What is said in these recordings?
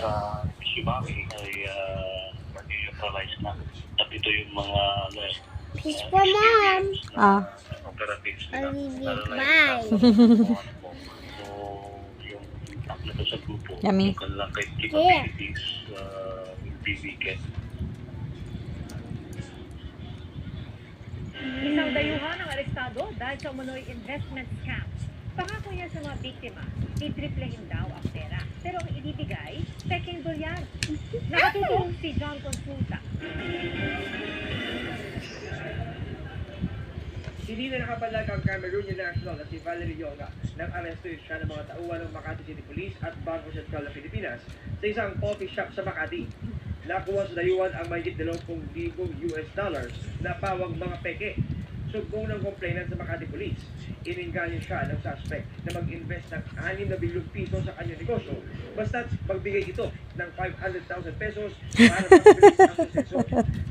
sa si Mami ay uh, neutralize na. At ito yung mga ano eh, Peace for mom. Ah. operatives na bye. So, yung nito sa grupo, Yummy. yung kanilang capabilities uh, will be weakened. Isang dayuhan ang arestado dahil sa umunoy investment scam. Pangako niya sa mga biktima, titriplehin daw ang pera. Peking dolyar. Nakatutong si John Consulta. Hindi na nakapalag ang Cameroonian national na si Valerie Yoga nang aresto siya ng mga tauhan ng Makati City Police at Bangko Sentral ng Pilipinas sa isang coffee shop sa Makati. Nakuha sa dayuhan ang mahigit 20,000 US dollars na pawang mga peke. Sugbong ng complainant sa Makati Police. Ininganyo siya ng suspect na mag-invest ng 6 na bilyong piso sa kanyang negosyo basta't magbigay ito ng 500,000 pesos para mabilis ang proseso.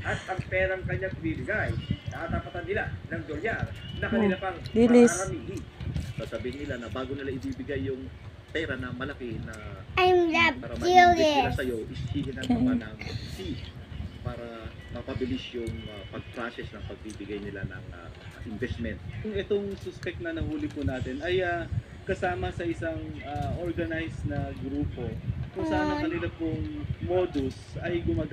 At ang perang kanyang bibigay, tatapatan nila ng dolyar na kanila pang Dilis. maaramihin. sasabihin nila na bago nila ibibigay yung pera na malaki na I'm the para ma-invest nila sa'yo, is hihingan ka pa ng fee para mapabilis yung uh, pag-process ng pagbibigay nila ng uh, investment. Kung itong suspect na nahuli po natin ay ah, kasama sa isang ah, organized na grupo kung saan ang kanila pong modus ay gumagamit